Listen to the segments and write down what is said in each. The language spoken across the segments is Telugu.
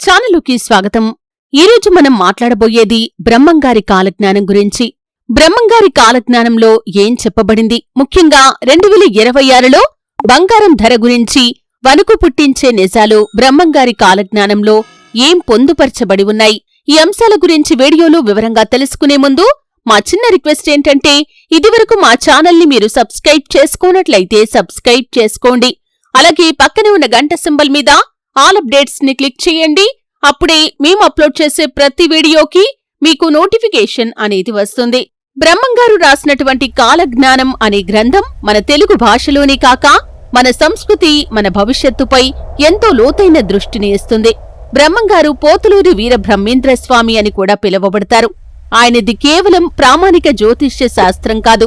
ఛానలుకి స్వాగతం. ఈరోజు మనం మాట్లాడబోయేది బ్రహ్మంగారి కాలజ్ఞానం గురించి. బ్రహ్మంగారి కాలజ్ఞానంలో ఏం చెప్పబడింది? ముఖ్యంగా రెండు వేల ఇరవై ఆరులో బంగారం ధర గురించి వణుకు పుట్టించే నిజాలు బ్రహ్మంగారి కాలజ్ఞానంలో ఏం పొందుపరచబడి ఉన్నాయి? ఈ అంశాల గురించి వీడియోలో వివరంగా తెలుసుకునే ముందు మా చిన్న రిక్వెస్ట్ ఏంటంటే ఇదివరకు మా ఛానల్ని మీరు సబ్స్క్రైబ్ చేసుకోనట్లయితే సబ్స్క్రైబ్ చేసుకోండి. అలాగే పక్కనే ఉన్న గంట సింబల్ మీద ఆల్ అప్డేట్స్ని క్లిక్ చేయండి. అప్పుడే మేము అప్లోడ్ చేసే ప్రతి వీడియోకి మీకు నోటిఫికేషన్ అనేది వస్తుంది. బ్రహ్మంగారు రాసినటువంటి కాలజ్ఞానం అనే గ్రంథం మన తెలుగు భాషలోనే కాక మన సంస్కృతి మన భవిష్యత్తుపై ఎంతో లోతైన దృష్టిని ఇస్తుంది. బ్రహ్మంగారు పోతులూరి వీర బ్రహ్మేంద్ర స్వామి అని కూడా పిలువబడతారు. ఆయనది కేవలం ప్రామాణిక జ్యోతిష్య శాస్త్రం కాదు.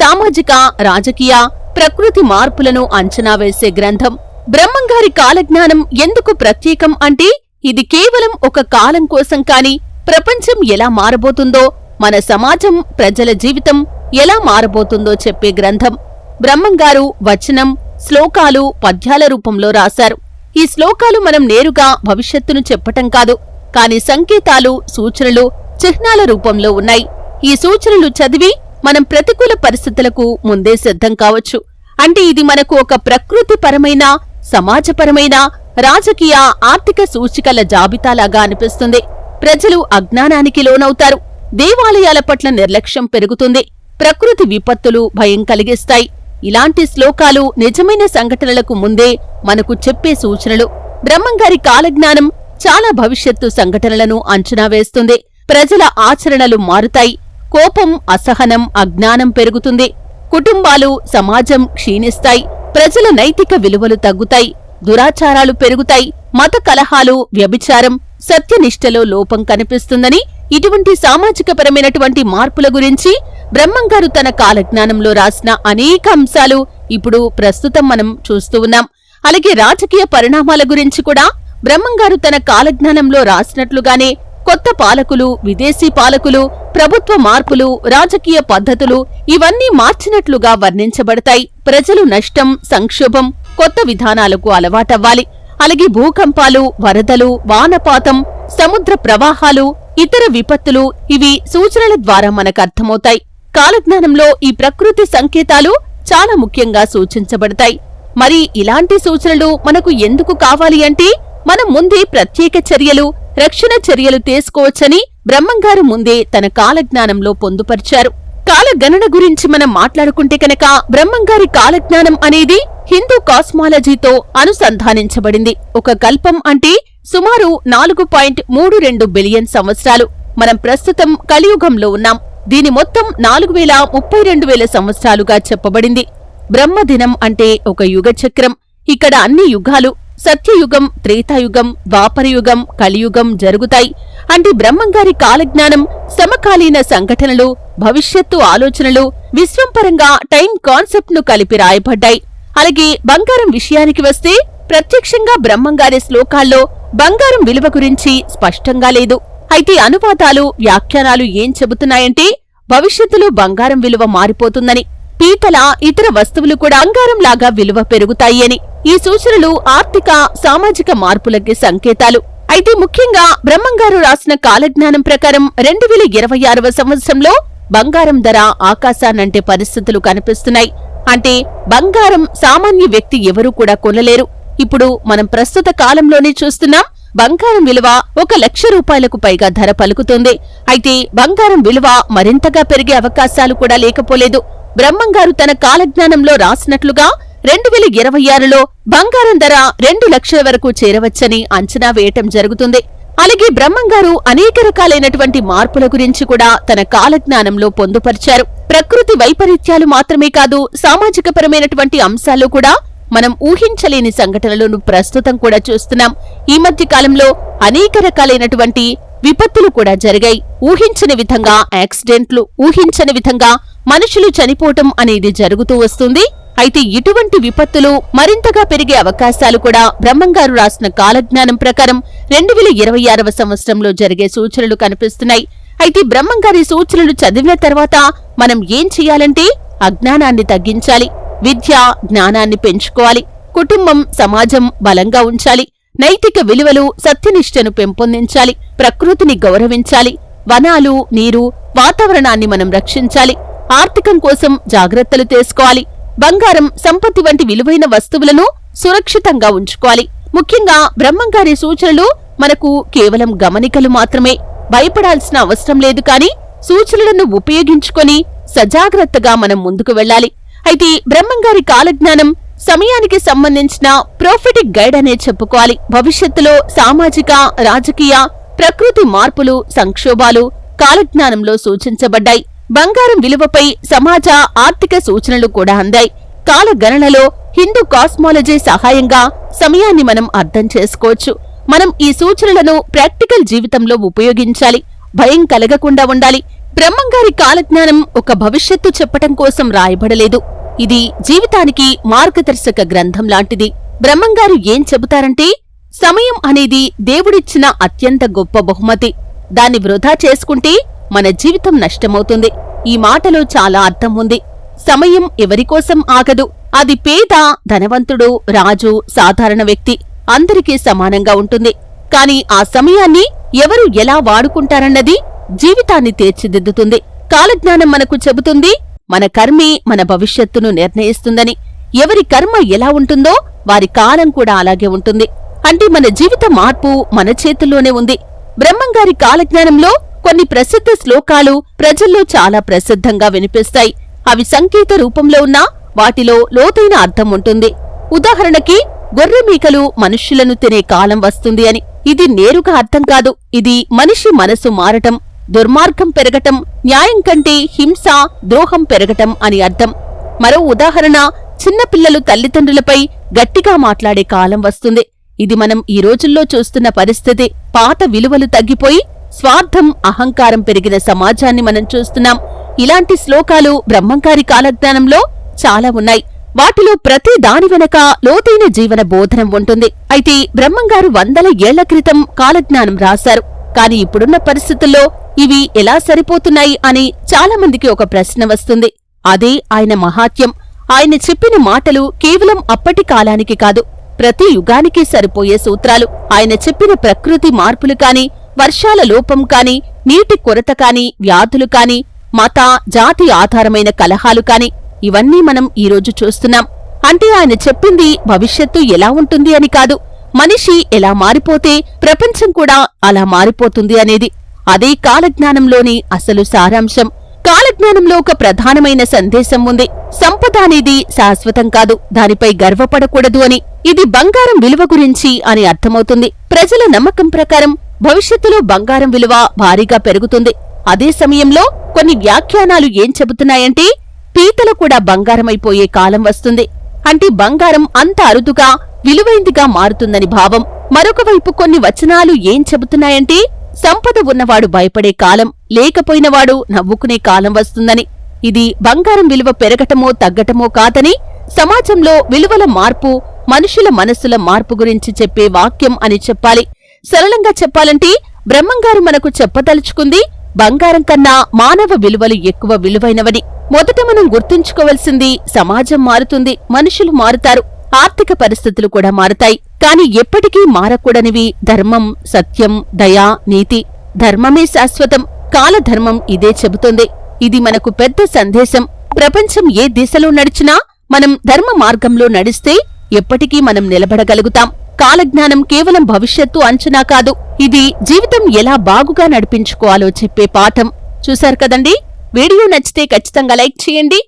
సామాజిక రాజకీయ ప్రకృతి మార్పులను అంచనా వేసే గ్రంథం. బ్రహ్మంగారి కాలజ్ఞానం ఎందుకు ప్రత్యేకం అంటే ఇది కేవలం ఒక కాలం కోసం కాని ప్రపంచం ఎలా మారబోతుందో మన సమాజం ప్రజల జీవితం ఎలా మారబోతుందో చెప్పే గ్రంథం. బ్రహ్మంగారు వచనం శ్లోకాలు పద్యాల రూపంలో రాశారు. ఈ శ్లోకాలు మనం నేరుగా భవిష్యత్తును చెప్పటం కాదు కాని సంకేతాలు సూచనలు చిహ్నాల రూపంలో ఉన్నాయి. ఈ సూచనలు చదివి మనం ప్రతికూల పరిస్థితులకు ముందే సిద్ధం కావచ్చు. అంటే ఇది మనకు ఒక ప్రకృతిపరమైన సమాజపరమైన రాజకీయ ఆర్థిక సూచికల జాబితాలాగా అనిపిస్తుంది. ప్రజలు అజ్ఞానానికి లోనవుతారు. దేవాలయాల పట్ల నిర్లక్ష్యం పెరుగుతుంది. ప్రకృతి విపత్తులు భయం కలిగిస్తాయి. ఇలాంటి శ్లోకాలు నిజమైన సంఘటనలకు ముందే మనకు చెప్పే సూచనలు. బ్రహ్మంగారి కాలజ్ఞానం చాలా భవిష్యత్తు సంఘటనలను అంచనా వేస్తుంది. ప్రజల ఆచరణలు మారుతాయి. కోపం అసహనం అజ్ఞానం పెరుగుతుంది. కుటుంబాలు సమాజం క్షీణిస్తాయి. ప్రజల నైతిక విలువలు తగ్గుతాయి దురాచారాలు పెరుగుతాయి మత కలహాలు వ్యభిచారం సత్యనిష్టలో లోపం కనిపిస్తుందని ఇటువంటి సామాజికపరమైనటువంటి మార్పుల గురించి బ్రహ్మంగారు తన కాలజ్ఞానంలో రాసిన అనేక అంశాలు ఇప్పుడు ప్రస్తుతం మనం చూస్తూ ఉన్నాం. అలాగే రాజకీయ పరిణామాల గురించి కూడా బ్రహ్మంగారు తన కాలజ్ఞానంలో రాసినట్లుగానే కొత్త పాలకులు విదేశీ పాలకులు ప్రభుత్వ మార్పులు రాజకీయ పద్ధతులు ఇవన్నీ మార్చినట్లుగా వర్ణించబడతాయి. ప్రజలు నష్టం సంక్షోభం కొత్త విధానాలకు అలవాటవ్వాలి. అలాగే భూకంపాలు వరదలు వానపాతం సముద్ర ప్రవాహాలు ఇతర విపత్తులు ఇవి సూచనల ద్వారా మనకు అర్థమవుతాయి. కాలజ్ఞానంలో ఈ ప్రకృతి సంకేతాలు చాలా ముఖ్యంగా సూచించబడతాయి. మరి ఇలాంటి సూచనలు మనకు ఎందుకు కావాలి అంటే మనం ముందే ప్రత్యేక చర్యలు రక్షణ చర్యలు తీసుకోవచ్చని బ్రహ్మంగారు ముందే తన కాలజ్ఞానంలో పొందుపరిచారు. కాలగణన గురించి మనం మాట్లాడుకుంటే కనుక బ్రహ్మంగారి కాలజ్ఞానం అనేది హిందూ కాస్మాలజీతో అనుసంధానించబడింది. ఒక కల్పం అంటే సుమారు నాలుగు పాయింట్ మూడు రెండు బిలియన్ సంవత్సరాలు. మనం ప్రస్తుతం కలియుగంలో ఉన్నాం. దీని మొత్తం నాలుగు వేల ముప్పై రెండు వేల సంవత్సరాలుగా చెప్పబడింది. బ్రహ్మదినం అంటే ఒక యుగ చక్రం ఇక్కడ అన్ని యుగాలు సత్యయుగం త్రేతాయుగం ద్వాపరయుగం కలియుగం జరుగుతాయి. అంటే బ్రహ్మంగారి కాలజ్ఞానం సమకాలీన సంఘటనలు భవిష్యత్తు ఆలోచనలు విశ్వంపరంగా టైం కాన్సెప్ట్ను కలిపి రాయబడ్డాయి. అలాగే బంగారం విషయానికి వస్తే ప్రత్యక్షంగా బ్రహ్మంగారి శ్లోకాల్లో బంగారం విలువ గురించి స్పష్టంగా లేదు. అయితే అనువాదాలు వ్యాఖ్యానాలు ఏం చెబుతున్నాయంటే భవిష్యత్తులో బంగారం విలువ మారిపోతుందని. పీతల ఇతర వస్తువులు కూడా బంగారం లాగా విలువ పెరుగుతాయి అని ఈ సూచనలు ఆర్థిక సామాజిక మార్పులకి సంకేతాలు. అయితే ముఖ్యంగా బ్రహ్మంగారు రాసిన కాలజ్ఞానం ప్రకారం రెండు వేల ఇరవై ఆరవ సంవత్సరంలో బంగారం ధర ఆకాశానంటే పరిస్థితులు కనిపిస్తున్నాయి. అంటే బంగారం సామాన్య వ్యక్తి ఎవరూ కూడా కొనలేరు. ఇప్పుడు మనం ప్రస్తుత కాలంలోనే చూస్తున్నాం బంగారం విలువ ఒక లక్ష రూపాయలకు పైగా ధర పలుకుతుంది. అయితే బంగారం విలువ మరింతగా పెరిగే అవకాశాలు కూడా లేకపోలేదు. బ్రహ్మంగారు తన కాలజ్ఞానంలో రాసినట్లుగా రెండు వేల ఇరవై ఆరులో బంగారం ధర రెండు లక్షల వరకు చేరవచ్చని అంచనా వేయటం జరుగుతుంది. అలాగే బ్రహ్మంగారు అనేక రకాలైనటువంటి మార్పుల గురించి కూడా తన కాలజ్ఞానంలో పొందుపరిచారు. ప్రకృతి వైపరీత్యాలు మాత్రమే కాదు సామాజికపరమైనటువంటి అంశాలు కూడా మనం ఊహించలేని సంఘటనలను ప్రస్తుతం కూడా చూస్తున్నాం. ఈ మధ్య కాలంలో అనేక రకాలైనటువంటి విపత్తులు కూడా జరిగాయి. ఊహించని విధంగా యాక్సిడెంట్లు ఊహించని విధంగా మనుషులు చనిపోవటం అనేది జరుగుతూ వస్తుంది. అయితే ఇటువంటి విపత్తులు మరింతగా పెరిగే అవకాశాలు కూడా బ్రహ్మంగారు రాసిన కాలజ్ఞానం ప్రకారం రెండు వేల ఇరవై ఆరవ సంవత్సరంలో జరిగే సూచనలు కనిపిస్తున్నాయి. అయితే బ్రహ్మంగారి సూచనలు చదివిన తర్వాత మనం ఏం చెయ్యాలంటే అజ్ఞానాన్ని తగ్గించాలి విద్య జ్ఞానాన్ని పెంచుకోవాలి కుటుంబం సమాజం బలంగా ఉంచాలి. నైతిక విలువలు సత్యనిష్టను పెంపొందించాలి ప్రకృతిని గౌరవించాలి వనాలు నీరు వాతావరణాన్ని మనం రక్షించాలి ఆర్థికం కోసం జాగ్రత్తలు తీసుకోవాలి బంగారం సంపత్తి వంటి విలువైన వస్తువులను సురక్షితంగా ఉంచుకోవాలి. ముఖ్యంగా బ్రహ్మంగారి సూచనలు మనకు కేవలం గమనికలు మాత్రమే. భయపడాల్సిన అవసరం లేదు కాని సూచనలను ఉపయోగించుకొని సజాగ్రత్తగా మనం ముందుకు వెళ్ళాలి. అయితే బ్రహ్మంగారి కాలజ్ఞానం సమయానికి సంబంధించిన ప్రోఫిటిక్ గైడ్ అనే చెప్పుకోవాలి. భవిష్యత్తులో సామాజిక రాజకీయ ప్రకృతి మార్పులు సంక్షోభాలు కాలజ్ఞానంలో సూచించబడ్డాయి. బంగారం విలువపై సమాజ ఆర్థిక సూచనలు కూడా అందాయి. కాలగణనలో హిందూ కాస్మాలజీ సహాయంగా సమయాన్ని మనం అర్థం చేసుకోవచ్చు. మనం ఈ సూచనలను ప్రాక్టికల్ జీవితంలో ఉపయోగించాలి. భయం కలగకుండా ఉండాలి. బ్రహ్మంగారి కాలజ్ఞానం ఒక భవిష్యత్తు చెప్పటం కోసం రాయబడలేదు. ఇది జీవితానికి మార్గదర్శక గ్రంథం లాంటిది. బ్రహ్మంగారు ఏం చెబుతారంటే సమయం అనేది దేవుడిచ్చిన అత్యంత గొప్ప బహుమతి. దాన్ని వృధా చేసుకుంటే మన జీవితం నష్టమవుతుంది. ఈ మాటలో చాలా అర్థం ఉంది. సమయం ఎవరికోసం ఆగదు. అది పేద ధనవంతుడు రాజు సాధారణ వ్యక్తి అందరికీ సమానంగా ఉంటుంది. కాని ఆ సమయాన్ని ఎవరు ఎలా వాడుకుంటారన్నది జీవితాన్ని తీర్చిదిద్దుతుంది. కాలజ్ఞానం మనకు చెబుతుంది మన కర్మే మన భవిష్యత్తును నిర్ణయిస్తుందని. ఎవరి కర్మ ఎలా ఉంటుందో వారి కాలం కూడా అలాగే ఉంటుంది. అంటే మన జీవిత మార్పు మన చేతుల్లోనే ఉంది. బ్రహ్మంగారి కాలజ్ఞానంలో కొన్ని ప్రసిద్ధ శ్లోకాలు ప్రజల్లో చాలా ప్రసిద్ధంగా వినిపిస్తాయి. అవి సంకేత రూపంలో ఉన్నా వాటిలో లోతైన అర్థం ఉంటుంది. ఉదాహరణకి గొర్రెమీకలు మనుష్యులను తినే కాలం వస్తుంది అని. ఇది నేరుగా అర్థం కాదు. ఇది మనిషి మనసు మారటం దుర్మార్గం పెరగటం న్యాయం కంటే హింస ద్రోహం పెరగటం అని అర్థం. మరో ఉదాహరణ చిన్నపిల్లలు తల్లిదండ్రులపై గట్టిగా మాట్లాడే కాలం వస్తుంది. ఇది మనం ఈ రోజుల్లో చూస్తున్న పరిస్థితి. పాత విలువలు తగ్గిపోయి స్వార్థం అహంకారం పెరిగిన సమాజాన్ని మనం చూస్తున్నాం. ఇలాంటి శ్లోకాలు బ్రహ్మంగారి కాలజ్ఞానంలో చాలా ఉన్నాయి. వాటిలో ప్రతి దాని వెనక లోతైన జీవన బోధనం ఉంటుంది. అయితే బ్రహ్మంగారు వందల ఏళ్ళ క్రితం కాలజ్ఞానం రాశారు. కాని ఇప్పుడున్న పరిస్థితుల్లో ఇవి ఎలా సరిపోతున్నాయి అని చాలామందికి ఒక ప్రశ్న వస్తుంది. అదే ఆయన మహాత్యం ఆయన చెప్పిన మాటలు కేవలం అప్పటి కాలానికి కాదు ప్రతి యుగానికి సరిపోయే సూత్రాలు. ఆయన చెప్పిన ప్రకృతి మార్పులు కాని వర్షాల లోపం కాని నీటి కొరత కాని వ్యాధులు కాని మత జాతి ఆధారమైన కలహాలు కాని ఇవన్నీ మనం ఈరోజు చూస్తున్నాం. అంటే ఆయన చెప్పింది భవిష్యత్తు ఎలా ఉంటుంది అని కాదు మనిషి ఎలా మారిపోతే ప్రపంచం కూడా అలా మారిపోతుంది అనేది అదే కాలజ్ఞానంలోని అసలు సారాంశం. కాలజ్ఞానంలో ఒక ప్రధానమైన సందేశం ఉంది. సంపద అనేది శాశ్వతం కాదు. దానిపై గర్వపడకూడదు అని. ఇది బంగారం విలువ గురించి అని అర్థమవుతుంది. ప్రజల నమ్మకం ప్రకారం భవిష్యత్తులో బంగారం విలువ భారీగా పెరుగుతుంది. అదే సమయంలో కొన్ని వ్యాఖ్యానాలు ఏం చెబుతున్నాయంటే పీతలు కూడా బంగారమైపోయే కాలం వస్తుంది. అంటే బంగారం అంత అరుదుగా విలువైందిగా మారుతుందని భావం. మరొకవైపు కొన్ని వచనాలు ఏం చెబుతున్నాయంటే సంపద ఉన్నవాడు భయపడే కాలం లేకపోయినవాడు నవ్వుకునే కాలం వస్తుందని. ఇది బంగారం విలువ పెరగటమో తగ్గటమో కాదని సమాజంలో విలువల మార్పు మనుషుల మనస్సుల మార్పు గురించి చెప్పే వాక్యం అని చెప్పాలి. సరళంగా చెప్పాలంటే బ్రహ్మంగారు మనకు చెప్పదలుచుకుంది బంగారం కన్నా మానవ విలువలు ఎక్కువ విలువైనవని. మొదట మనం గుర్తుంచుకోవలసింది సమాజం మారుతుంది మనుషులు మారుతారు. ఆర్థిక పరిస్థితులు కూడా మారుతాయి. కాని ఎప్పటికీ మారకూడనివి ధర్మం సత్యం దయా నీతి. ధర్మమే శాశ్వతం. కాలధర్మం ఇదే చెబుతుంది. ఇది మనకు పెద్ద సందేశం. ప్రపంచం ఏ దిశలో నడిచినా మనం ధర్మ మార్గంలో నడిస్తే ఎప్పటికీ మనం నిలబడగలుగుతాం. కాలజ్ఞానం కేవలం భవిష్యత్తు అంచనా కాదు. ఇది జీవితం ఎలా బాగుగా నడిపించుకోవాలో చెప్పే పాఠం. చూశారు కదండి? వీడియో నచ్చితే ఖచ్చితంగా లైక్ చేయండి.